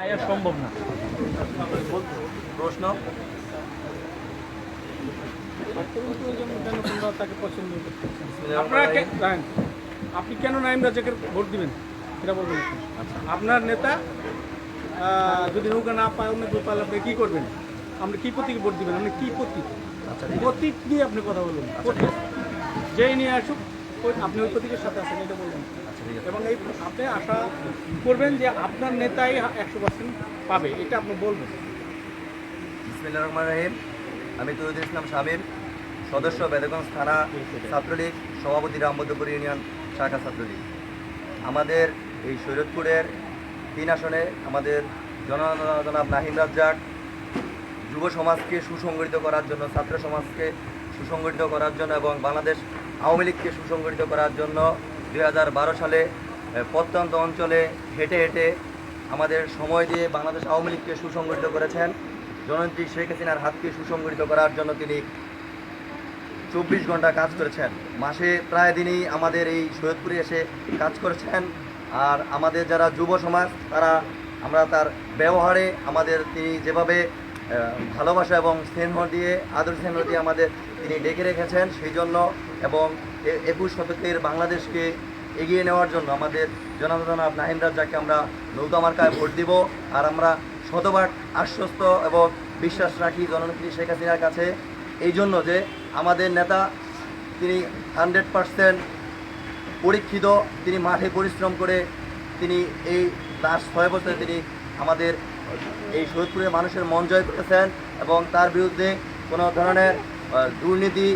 আয়া সম্ভব না। প্রশ্ন? আপনি কেন নাইম রাজাকে ভোট দিবেন? এটা বলবেন। আপনার নেতা যদি নৌকা না পায় অন্য কেউ পালে আপনি কি করবেন? আপনি কি প্রতীকে ভোট দিবেন? আপনি কি প্রতীক? প্রতীক নিয়ে আপনি কথা বলবেন যেই নিয়ে আসুক আপনি ওই প্রতীকের সাথে আছেন এটা বলবেন আচ্ছা এবং এই আপনি আশা করবেন যে আপনার নেতাই একশো পার্সেন্ট পাবে এটা আপনি বলবেন। রহমান রহিম। আমি তৈরুল ইসলাম শামীম সদস্য বেদগঞ্জ থানা ছাত্রলীগ সভাপতি রামবদ্ধপুর ইউনিয়ন শাখা ছাত্রলীগ। আমাদের এই শরীয়তপুরের তিন আসনে আমাদের জনাব নাহিম রাজ্জাক যুব সমাজকে সুসংগঠিত করার জন্য ছাত্র সমাজকে সুসংগঠিত করার জন্য এবং বাংলাদেশ আওয়ামী লীগকে সুসংগঠিত করার জন্য দু হাজার বারো সালে প্রত্যন্ত অঞ্চলে হেঁটে হেঁটে আমাদের সময় দিয়ে বাংলাদেশ আওয়ামী লীগকে সুসংগঠিত করেছেন। জননেত্রী শেখ হাসিনার হাতকে সুসংগঠিত করার জন্য তিনি চব্বিশ ঘণ্টা কাজ করেছেন। মাসে প্রায় দিনই আমাদের এই সৈয়দপুরে এসে কাজ করেছেন। আর আমাদের যারা যুব সমাজ, তারা, আমরা তার ব্যবহারে আমাদের তিনি যেভাবে ভালোবাসা এবং স্নেহ দিয়ে, আদর স্নেহ দিয়ে আমাদের তিনি ডেকে রেখেছেন। সেই জন্য এবং একুশ শতকের বাংলাদেশকে এগিয়ে নেওয়ার জন্য আমাদের জনার্দনাব নাহিম রাজ্জাককে আমরা নৌকা মার্কায় ভোট দিব। আর আমরা শতবার আশ্বস্ত এবং বিশ্বাস রাখি জননেত্রী শেখ হাসিনার কাছে। এই জন্য যে আমাদের নেতা তিনি হান্ড্রেড পারসেন্ট পরীক্ষিত, তিনি মাঠে পরিশ্রম করে তিনি এই লাস্ট ছয় বছরে তিনি আমাদের এই সৈয়দপুরের মানুষের মন জয় করেছেন এবং তার বিরুদ্ধে কোনো ধরনের দুর্নীতি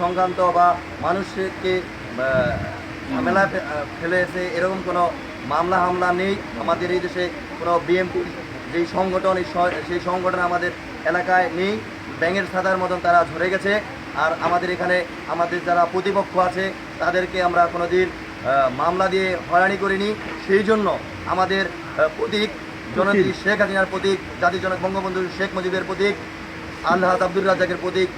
সংক্রান্ত বা মানুষকে ঝামেলা ফেলেছে এরকম কোনো মামলা হামলা নেই। আমাদের এই দেশে কোনো বিএমপি, যেই সংগঠন সেই সংগঠন আমাদের এলাকায় নেই। ব্যাঙের ছাতার মতন তারা ঝরে গেছে। আর আমাদের এখানে আমাদের যারা প্রতিপক্ষ আছে, তাদেরকে আমরা কোনো দিন মামলা দিয়ে হয়রানি করিনি। সেই জন্য আমাদের প্রতীক জননেত্রী শেখ হাসিনার প্রতীক জাতির জনক বঙ্গবন্ধু শেখ মুজিবের প্রতীক আল্লাহ আব্দুর রাজ্জাকের প্রতীক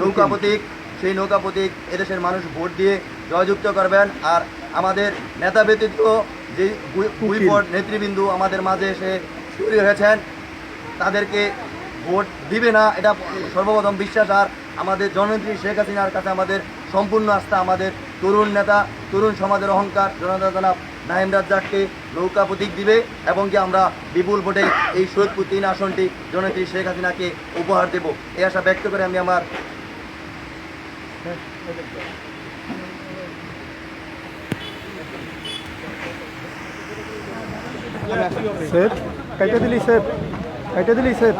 নৌকা প্রতীক সেই নৌকা প্রতীক এদেশের মানুষ ভোট দিয়ে জয়যুক্ত করবেন। আর আমাদের নেতা ব্যতীত যে ভুইপট নেতৃবৃন্দু আমাদের মাঝে এসে তৈরি হয়েছেন তাদেরকে ভোট দিবে না এটা সর্বপ্রথম বিশ্বাস। আর আমাদের জননেত্রী শেখ হাসিনার কাছে আমাদের সম্পূর্ণ আস্থা আমাদের তরুণ নেতা তরুণ সমাজের অহংকার। জনতা জনাব নাহিম রাজ্জাককে নৌকা প্রতীক দিবে এবং কি আমরা বিপুল ভোটে এই সৈয়দপুর তিন আসনটি জননেত্রী শেখ হাসিনাকে উপহার দেব। এই আশা ব্যক্ত করে আমি আমার দিলি সেট কাইটা দিলি সেট